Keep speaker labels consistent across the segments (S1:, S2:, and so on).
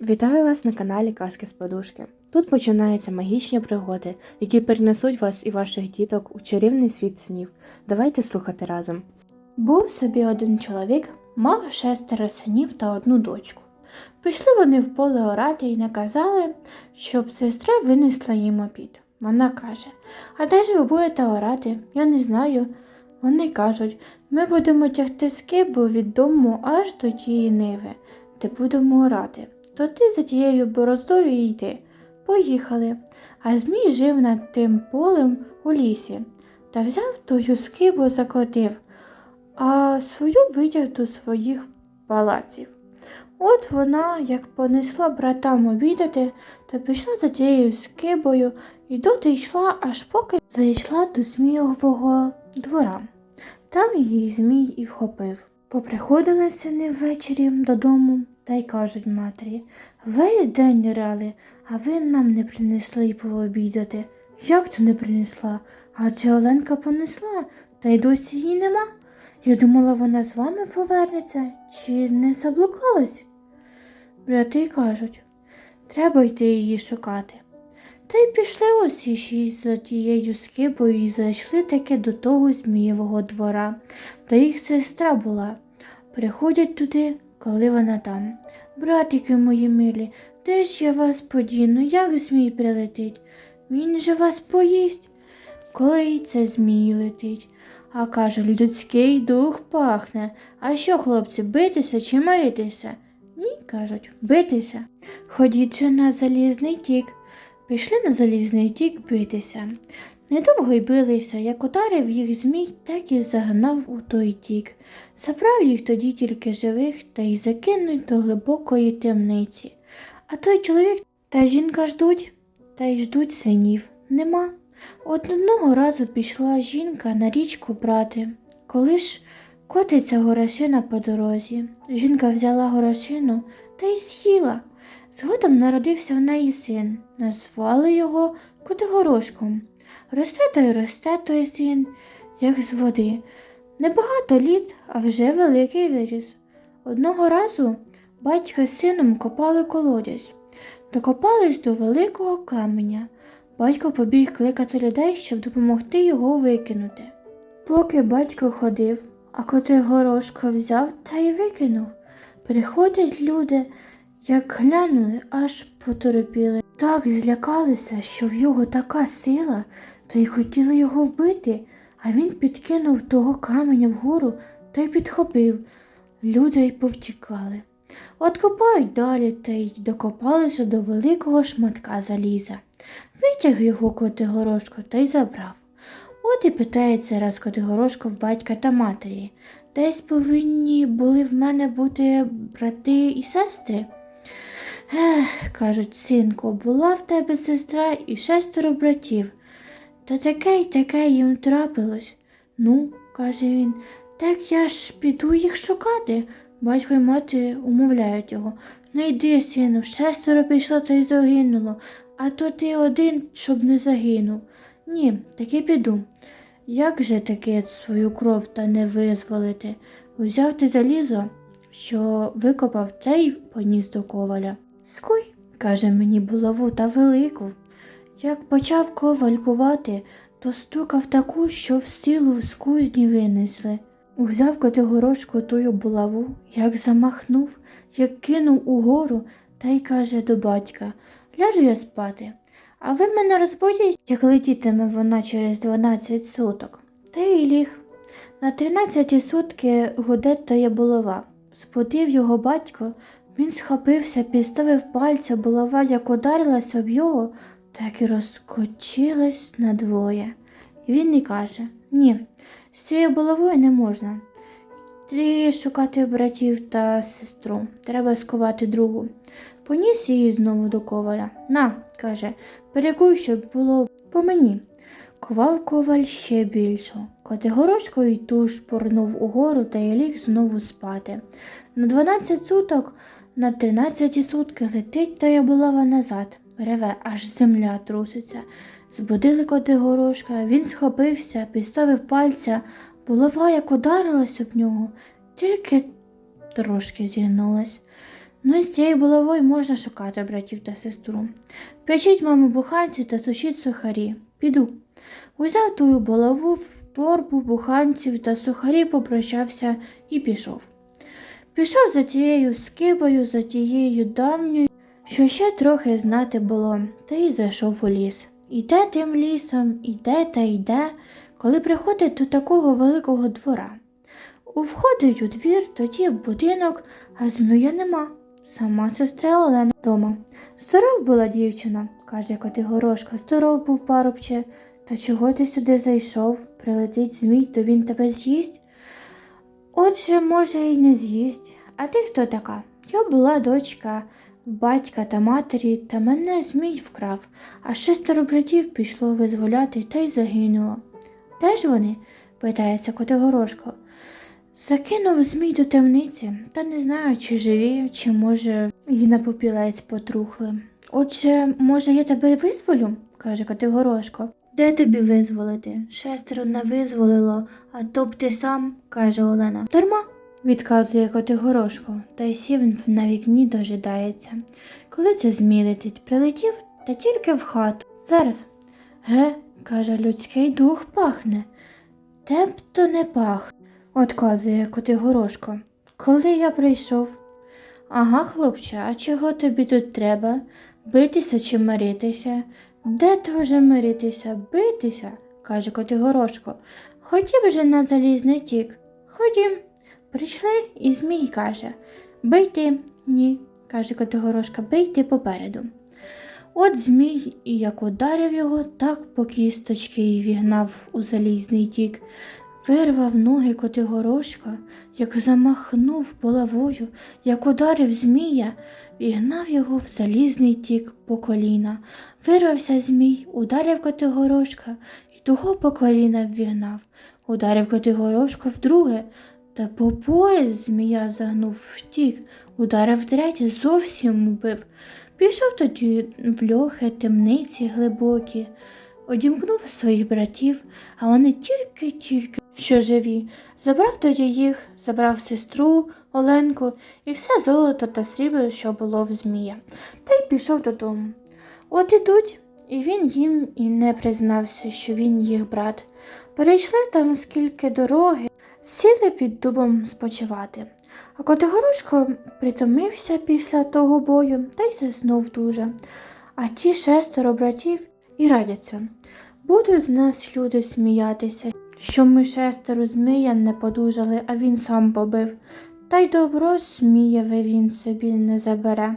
S1: Вітаю вас на каналі Казки з Подушки. Тут починаються магічні пригоди, які перенесуть вас і ваших діток у чарівний світ снів. Давайте слухати разом. Був собі один чоловік, мав шестеро синів та одну дочку. Пішли вони в поле орати і наказали, щоб сестра винесла їм обід. Вона каже: А де ж ви будете орати? Я не знаю. Вони кажуть, ми будемо тягти скибу від дому аж до тієї ниви, де будемо орати. То ти за тією бороздою йди. Поїхали. А Змій жив над тим полем у лісі та взяв тую скибу закотив, а свою витяг до своїх палаців. От вона, як понесла братам обідати, то пішла за тією скибою і доти йшла, аж поки зайшла до Змійового двора. Там її Змій і вхопив. Поприходили сини ввечері додому та й кажуть матері весь день рали, а ви нам не принесли й пообідати. Як це не принесла? Адже Оленка понесла, та й досі її нема. Я думала, вона з вами повернеться чи не заблукалась? Брати кажуть, треба йти її шукати. Та й пішли усі шість за тією скибою і зайшли таки до того Змієвого двора, де їх сестра була. Приходять туди, коли вона там. Братики мої милі, де ж я вас подіну, як змій прилетить? Він же вас поїсть. Коли й це змій летить. А каже, людський дух пахне. А що, хлопці, битися чи миритися? Ні, кажуть, битися. Ходіть же на залізний тік. Пішли на залізний тік битися. Недовго й билися, як ударив їх змій, так і загнав у той тік. Забрав їх тоді тільки живих та й закинуть до глибокої темниці. А той чоловік та жінка ждуть, та й ждуть синів. Нема. Одного разу пішла жінка на річку брати. Коли ж котиться горошина по дорозі. Жінка взяла горошину та й з'їла. Згодом народився в неї син, назвали його Котигорошком. Росте та й росте той син, як з води. Небагато літ, а вже великий виріс. Одного разу батько з сином копали колодязь, докопались до великого каменя. Батько побіг кликати людей, щоб допомогти його викинути. Поки батько ходив, а Котигорошко взяв та й викинув. Приходять люди, як глянули, аж поторопіли. Так злякалися, що в його така сила, та й хотіли його вбити, а він підкинув того каменя вгору та й підхопив. Люди й повтікали. От копають далі та й докопалися до великого шматка заліза. Витяг його Котигорошко та й забрав. От і питається раз Котигорошко в батька та матері. Десь повинні були в мене бути брати і сестри. Ех, кажуть, синку, була в тебе сестра і шестеро братів. Та таке й таке їм трапилось. Ну, каже він, так я ж піду їх шукати. Батько й мати умовляють його. Не йди, сину, шестеро пішло та й загинуло, а то ти один, щоб не загинув. Ні, таки піду. Як же таки свою кров та не визволити? Взяв ти залізо, що викопав те й поніс до коваля. Скуй, каже мені булаву та велику. Як почав коваль кувати, то стукав таку, що в силу з кузні винесли. Узяв Котигорошко тую булаву, як замахнув, як кинув угору, та й каже до батька Ляжу я спати, а ви мене розбудіть, як летітиме вона через дванадцять суток. Та й ліг. На тринадцяті сутки гуде тая булава. Збудив його батько, він схопився, підставив пальця, булава як ударилась об його, так і розкочилась надвоє. Він і каже Ні, з цією булавою не можна. Ти шукати братів та сестру, треба сховати другу. Поніс її знову до коваля. На, каже, перекуй, щоб було по мені. Ковав коваль ще більше. Котигорошко й туж порнув угору та й ліг знову спати. На дванадцять суток, на тринадцяті сутки летить та й булава назад. Реве, аж земля труситься. Збудили Котигорошка, він схопився, підставив пальця, булава як ударилась об нього, тільки трошки зігнулась. Ну з цією булавою можна шукати братів та сестру. Печіть, мамо, буханці та сушіть сухарі. Піду. Узяв тую булаву в торбу буханців та сухарі попрощався і пішов. Пішов за тією скибою, за тією давньою, що ще трохи знати було, та й зайшов у ліс. Іде тим лісом, іде та йде, коли приходить до такого великого двора. Входить у двір, тоді в будинок, а змія нема. Сама сестра Олена вдома. Здоров була дівчина, каже Котигорошка, здоров був парубче. Та чого ти сюди зайшов? Прилетить змій, то він тебе з'їсть? Отже, може, й не з'їсть. А ти хто така? Я була дочка батька та матері, та мене змій вкрав, а шестеро братів пішло визволяти та й загинуло. Де ж вони? питається Котигорошко. Закинув змій до темниці, та не знаю, чи живі, чи може і на попілець потрухли. Отже, може, я тебе визволю? каже Котигорошко. Де тобі визволити? Шестеро не визволило, а то б ти сам, каже Олена. Дарма, відказує Котигорошко, та й сів на вікні дожидається. Коли це змій летить, прилетів та тільки в хату. Зараз. Ге, каже, людський дух пахне. Те б то не пах, отказує Котигорошко. Коли я прийшов. Ага, хлопче, а чого тобі тут треба? Битися чи миритися? Де то вже миритися? Битися, каже Котигорошко. Ходім же на залізний тік. Ходім. Прийшли, і Змій каже Бийти. Ні, каже Котигорошка, бийти попереду. От Змій і як ударив його, так по кісточки й вігнав у залізний тік. Вирвав ноги Котигорошка, як замахнув булавою, як ударив змія, вігнав його в залізний тік по коліна. Вирвався змій, ударив Котигорошка і того по коліна ввігнав. Ударив Котигорошка вдруге, та по пояс змія загнув втік, ударив третє, зовсім убив. Пішов тоді в льохи, темниці глибокі, одімкнув своїх братів, а вони тільки-тільки що живі. Забрав тоді їх, забрав сестру Оленку і все золото та срібло, що було в Змія, та й пішов додому. От ідуть, і він їм і не признався, що він їх брат. Перейшли там скільки дороги, сіли під дубом спочивати. А Котигорошко притомився після того бою та й заснув дуже. А ті шестеро братів і радяться. Будуть з нас люди сміятися, що ми шестеро змія не подужали, а він сам побив. Та й добро змієве він собі не забере.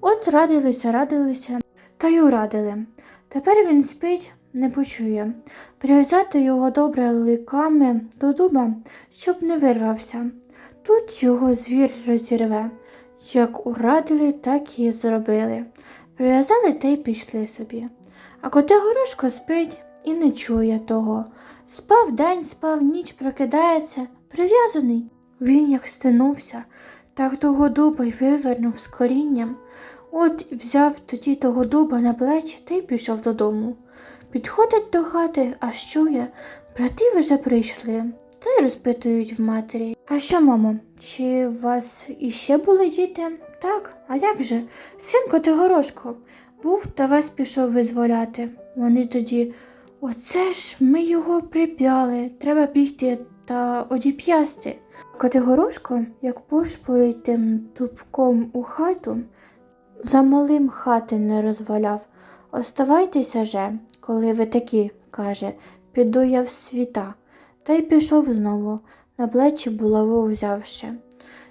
S1: От радилися, радилися, та й урадили. Тепер він спить, не почує. Прив'язати його добре ликами до дуба, щоб не вирвався. Тут його звір розірве. Як урадили, так і зробили. Прив'язали та й пішли собі. А Котигорошко спить і не чує того. Спав день, спав, ніч прокидається, прив'язаний. Він як стинувся, так того дуба й вивернув з корінням. От взяв тоді того дуба на плечі та й пішов додому. Підходить до хати, а чує, брати вже прийшли та й розпитують в матері. А що, мамо, чи у вас іще були діти? Так, а як же? Син Котигорошко був та вас пішов визволяти. Вони тоді, оце ж ми його прип'яли, треба бігти та одіп'ясти. Котигорошко, як пошпорить тим тупком у хату, за малим хати не розваляв. Оставайтеся же, коли ви такі, каже, піду я в світа. Та й пішов знову, на плечі булаву взявши.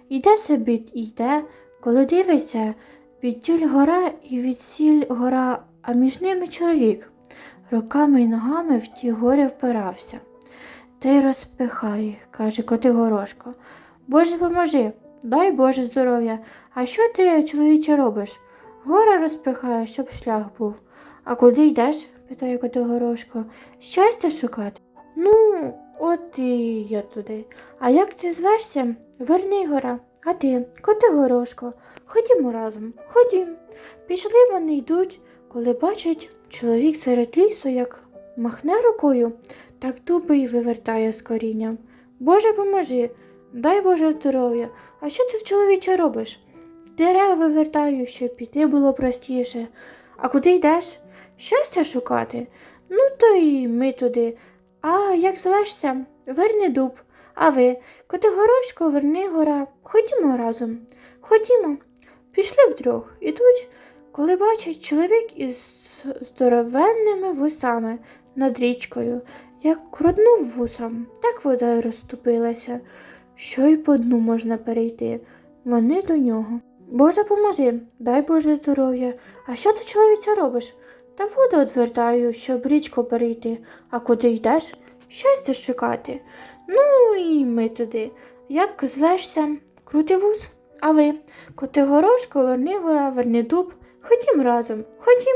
S1: Іде собі йде, коли дивиться, відтіль гора і відсіль гора, а між ними чоловік. Руками й ногами в ті гори впирався. Та й розпихай, каже Котигорошко. Боже поможи, дай Боже здоров'я. А що ти, чоловіче, робиш? Гора розпихає, щоб шлях був. А куди йдеш? питає Котигорошко. Щастя шукати? Ну, от і я туди. А як ти звешся? Вернигора. А ти, Котигорошко, ходімо разом, ходім. Пішли вони йдуть, коли бачать чоловік серед лісу, як махне рукою, так дуби й вивертає з корінням. Боже поможи, дай Боже здоров'я. А що ти, чоловіче, робиш? дерева вивертаю, щоб піти було простіше. А куди йдеш? Щастя шукати? Ну, то і ми туди. А як звешся? Верни дуб. А ви, Котигорошко, верни гора. Ходімо разом. Ходімо. Пішли вдвох. Ідуть, коли бачать чоловік із здоровенними вусами над річкою. Як крутнув вусом, так вода розступилася, що й по дну можна перейти. Вони до нього. Боже, поможи, дай Боже здоров'я. А що ти, чоловіче, робиш? Та воду одвертаю, щоб річку перейти. А куди йдеш? Щастя шукати. Ну і ми туди. Як звешся? Крутивус? А ви? Котигорошко, верни гора, верни дуб. Ходім разом, ходім.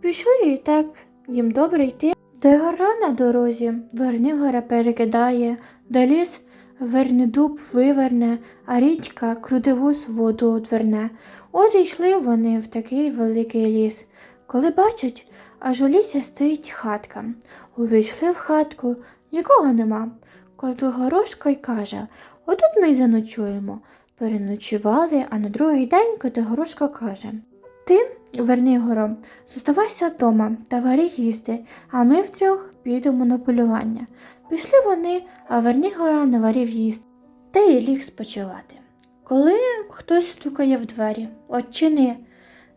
S1: Пішли і так їм добре йти. Де гора на дорозі, верни гора перекидає, де ліс верни дуб виверне, а річка крутивус воду отверне. От йшли вони в такий великий ліс. Коли бачать, аж у лісі стоїть хатка. Увійшли в хатку, нікого нема. Котигорошко й каже, отут ми й заночуємо. Переночували, а на другий день Котигорошко каже Ти, Вернигоро, зоставайся вдома та вари їсти, а ми втрьох підемо на полювання. Пішли вони, а Вернигора наварив їсти, та й ліг спочивати. Коли хтось стукає в двері, «Отчини,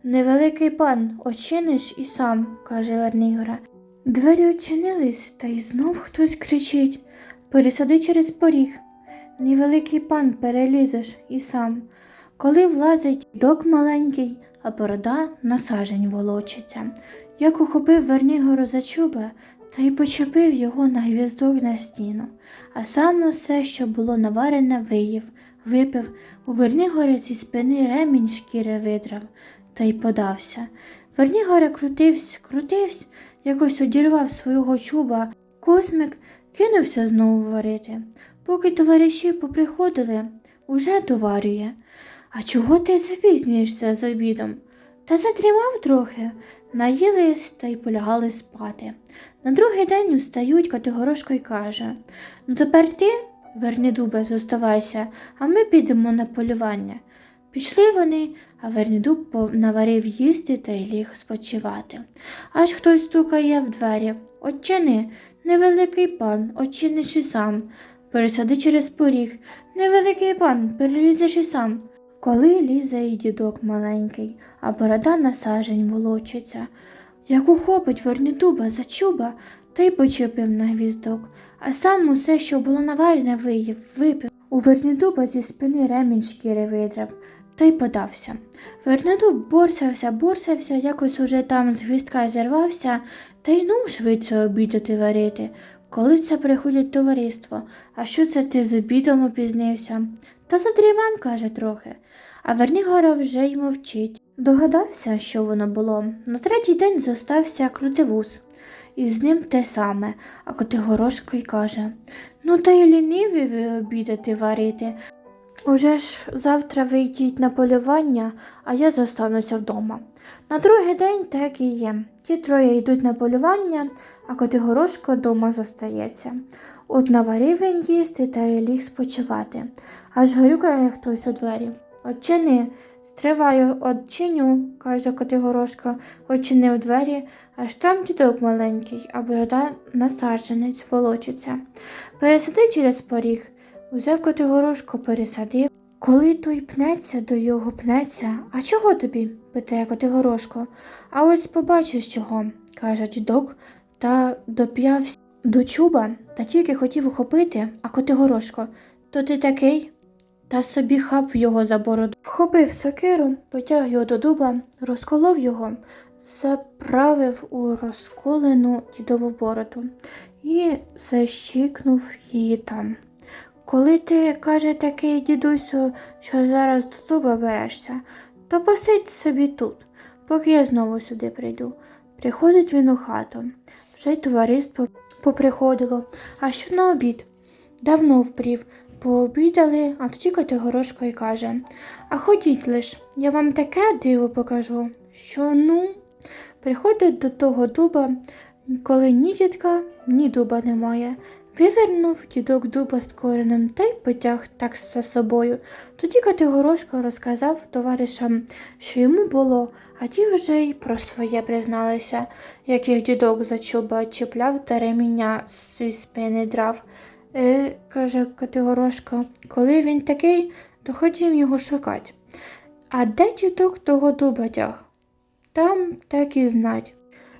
S1: невеликий пан, очиниш і сам, каже Вернигора. Двері очинились, та й знов хтось кричить Пересади через поріг. Невеликий пан перелізеш і сам. Коли влазить док маленький, а борода на сажень волочиться. Як ухопив Вернігору за чуба, та й почепив його на гвіздок на стіну, а сам усе, що було наварене, виїв, випив, у Вернігорі зі спини ремінь шкіри видрав, та й подався. Вернігора крутився, крутився, якось одірвав свого чуба, космик кинувся знову варити. Поки товариші поприходили, уже доварює. А чого ти запізнюєшся з обідом? Та задрімав трохи, наїлись та й полягали спати. На другий день устають Категорошко й каже Ну тепер ти, Вернідубе, зоставайся, а ми підемо на полювання. Пішли вони, а Вернідуб наварив їсти та й ліг спочивати. Аж хтось стукає в двері. Отчини, невеликий пан, отчиниш сам. Пересади через поріг. Невеликий пан, перелізеш і сам. Коли лізе і дідок маленький, а борода на сажень волочиться. Як ухопить Вернідуба за чуба, та й почепив на гвіздок, а сам усе, що було наварене, виїв, випив. У Вернідуба зі спини ремінь шкіри видрав, та й подався. Вернедуб борсався, борсався, якось уже там з гвіздка зірвався, та й ну швидше обідати варити. Коли це приходять товариство, а що це ти з обідом опізнився? Та задріман, каже трохи. А Вернігора вже й мовчить. Догадався, що воно було. На третій день зостався крутивус. І з ним те саме, а Котигорошко й каже Ну, та й ліниві ви обідати варити. Уже ж завтра вийдіть на полювання, а я зостануся вдома. На другий день так і є. Ті троє йдуть на полювання, а Котигорошко дома зостається. От наварив він їсти та й ліг спочивати. Аж горюкає хтось у двері. Отчини, стриваю, одчиню, каже Котигорошко, очинив двері, аж там дідок маленький, а борода насадженець волочиться. Пересади через поріг. Узяв Котигорошко, пересадив. Коли той пнеться, до його пнеться. А чого тобі? питає Котигорошко. А ось побачиш чого, каже дідок, та доп'явся до чуба та тільки хотів ухопити, а Котигорошко. То ти такий? Та собі хап його за бороду. Вхопив сокиру, потяг його до дуба, розколов його, заправив у розколену дідову бороду і защікнув її там. Коли ти, каже такий дідусю, що зараз до дуба берешся, то посидь собі тут, поки я знову сюди прийду. Приходить він у хату. Вже й товариство поприходило. А що на обід? Давно впрів. Пообідали, а тоді Котигорошко й каже А ходіть лиш, я вам таке диво покажу, що ну. Приходить до того дуба, коли ні дідка, ні дуба немає. Вивернув дідок дуба з коренем та й потяг так за собою. Тоді Категорошко розказав товаришам, що йому було, а ті вже й про своє призналися, як їх дідок за чуба чіпляв та реміння зі спини драв. Е, каже Категорошко, коли він такий, то ходім його шукать. А де дідок того дуба тяг? Там так і знать,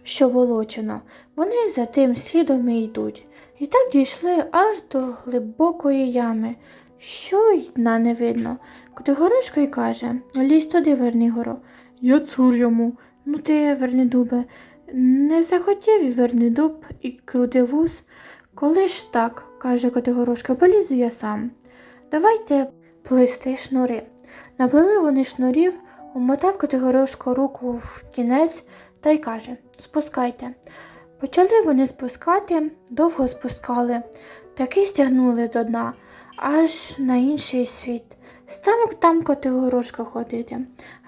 S1: що волочено. Вони за тим слідом і йдуть. І так дійшли аж до глибокої ями, що й дна не видно. Категоришко й каже лізь туди, Вернигоро. Я цур йому. Ну ти, Вернидубе, не захотів і Вернидуб і крутив вус. Коли ж так, каже Категорошка, полізу я сам. Давайте плисти шнури. Наплели вони шнурів, умотав Категорошко руку в кінець та й каже Спускайте. Почали вони спускати, довго спускали, таки стягнули до дна, аж на інший світ. Став там Категорошка ходити.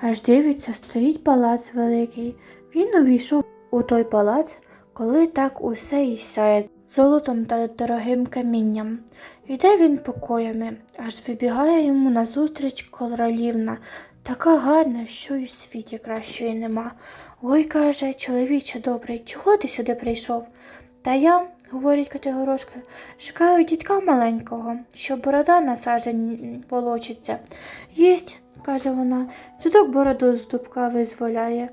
S1: Аж дивиться, стоїть палац великий. Він увійшов у той палац, коли так усе і сяє золотом та дорогим камінням. Іде він покоями, аж вибігає йому назустріч королівна, така гарна, що й у світі кращої нема. Ой, каже, чоловіче добрий, чого ти сюди прийшов? Та я, говорить Категорошка, шукаю дітка маленького, що борода на сажень волочиться. Єсть, каже вона, дідок бороду з дубка визволяє.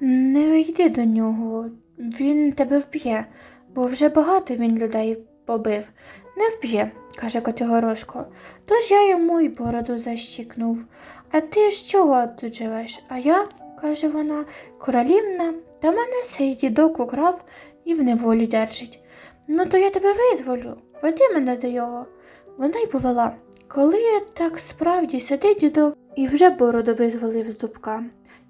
S1: Не йди до нього, він тебе вб'є, бо вже багато він людей побив. Не вб'є, каже Котигорошко. Тож я йому й бороду защікнув. А ти ж чого тут живеш? А я, каже вона, королівна, та мене сей дідок украв і в неволі держить. Ну, то я тебе визволю, веди мене до його. Вона й повела. Коли так справді сидить дідок і вже бороду визволив з дубка.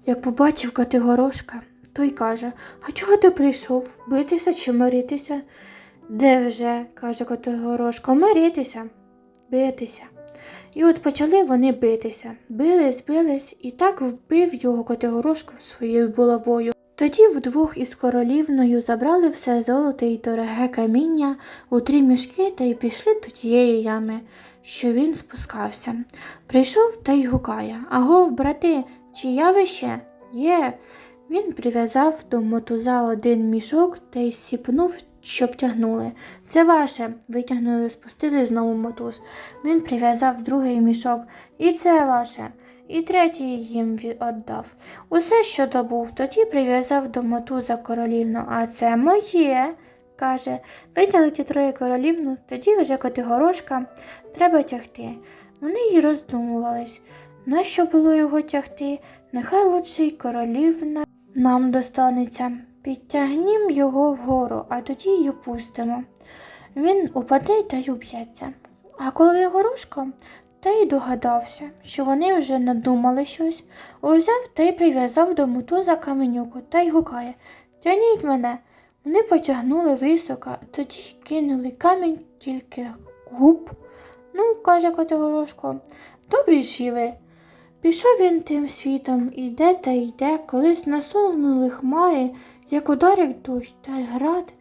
S1: Як побачив Катигорошка, той каже А чого ти прийшов? Битися чи миритися? Де вже, каже Катигорошко, миритися, битися. І от почали вони битися. Бились, бились, і так вбив його Катигорошко своєю булавою. Тоді вдвох із королівною забрали все золото і дороге каміння у три мішки та й пішли до тієї ями, що він спускався. Прийшов та й гукає Агов, брати, чи я ви ще? Є. Він прив'язав до мотуза один мішок та й сіпнув, щоб тягнули. Це ваше. Витягнули, спустили знову мотуз. Він прив'язав другий мішок. І це ваше. І третій їм віддав. Усе, що добув, тоді прив'язав до мотуза королівну, а це моє. Каже, витягли троє королівну, тоді вже Котигорошка треба тягти. Вони й роздумувались. Нащо було його тягти? Нехай лучше й королівна нам достанеться. Підтягнім його вгору, а тоді й опустимо. Він упаде та й уб'ється. А коли горошко, та й догадався, що вони вже надумали щось, узяв та й прив'язав до мотуза каменюку та й гукає Тяніть мене. Вони потягнули високо, тоді кинули камінь тільки губ. Ну, каже Котигорошко, добрі ж ви. Пішов він тим світом, іде та йде, колись насунули хмари, як ударить дощ та й град,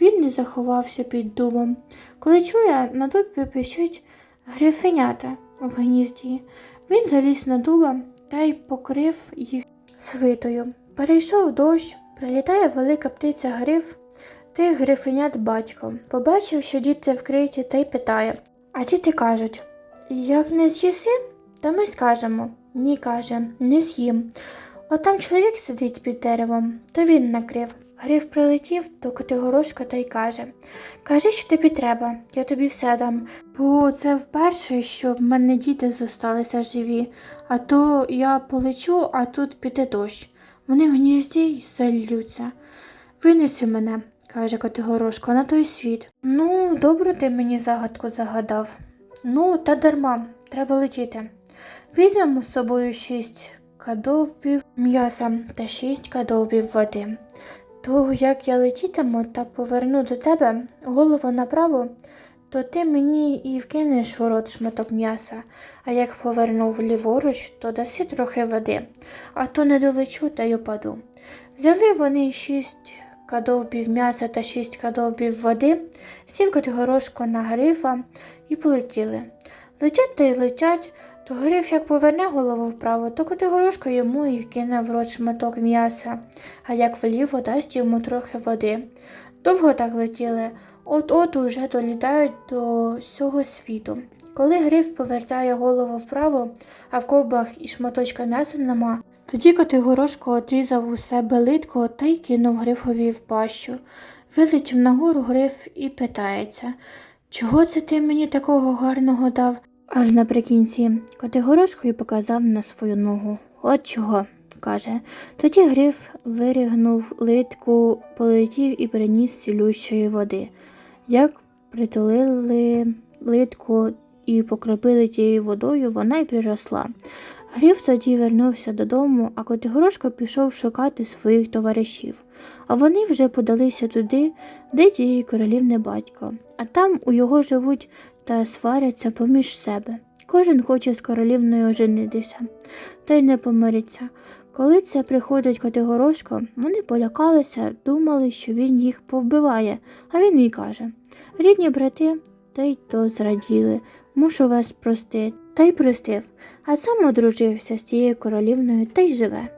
S1: він не заховався під дубом. Коли чує, на дубі пищить грифенята в гнізді. Він заліз на дуба та й покрив їх свитою. Перейшов дощ, прилітає велика птиця гриф, тих грифенят батько. Побачив, що діти вкриті, та й питає. А діти кажуть як не з'їси, то ми скажемо. Ні, каже, не з'їм. От там чоловік сидить під деревом, то він накрив. Гриф прилетів до Котигорошка та й каже Кажи, що тобі треба, я тобі все дам, бо це вперше, що в мене діти зосталися живі, а то я полечу, а тут піде дощ. Вони в гнізді й залються. Винеси мене, каже Котигорошко, на той світ. Ну, добру ти мені загадку загадав. Ну, та дарма, треба летіти. Візьмемо з собою шість кадовбів м'яса та шість кадовбів води. То як я летітиму та поверну до тебе голову направо, то ти мені і вкинеш у рот шматок м'яса, а як повернув ліворуч, то даси трохи води, а то не долечу та й опаду. Взяли вони шість кадовбів м'яса та шість кадовбів води, сів Котигорошко на грифа і полетіли. Летять та й летять, то гриф як поверне голову вправо, то Котигорошко йому і кине в рот шматок м'яса, а як вліво дасть йому трохи води. Довго так летіли, от-от уже долітають до всього світу. Коли гриф повертає голову вправо, а в ковбах і шматочка м'яса нема, тоді Котигорошко отрізав у себе литку та й кинув грифові в пащу. Вилетів нагору гриф і питається, чого це ти мені такого гарного дав? Аж наприкінці Котигорошко показав на свою ногу. От чого, каже. Тоді гриф вирігнув литку, полетів і приніс цілющої води. Як притулили литку і покропили тією водою, вона й приросла. Гриф тоді вернувся додому, а Котигорошко пішов шукати своїх товаришів. А вони вже подалися туди, де тієї королівни батько, а там у його живуть та сваряться поміж себе. Кожен хоче з королівною оженитися, та й не помириться. Коли це приходить Котигорошко, вони полякалися, думали, що він їх повбиває, а він їй каже Рідні брати, та й то зраділи, мушу вас простити. Та й простив, а сам одружився з тією королівною та й живе.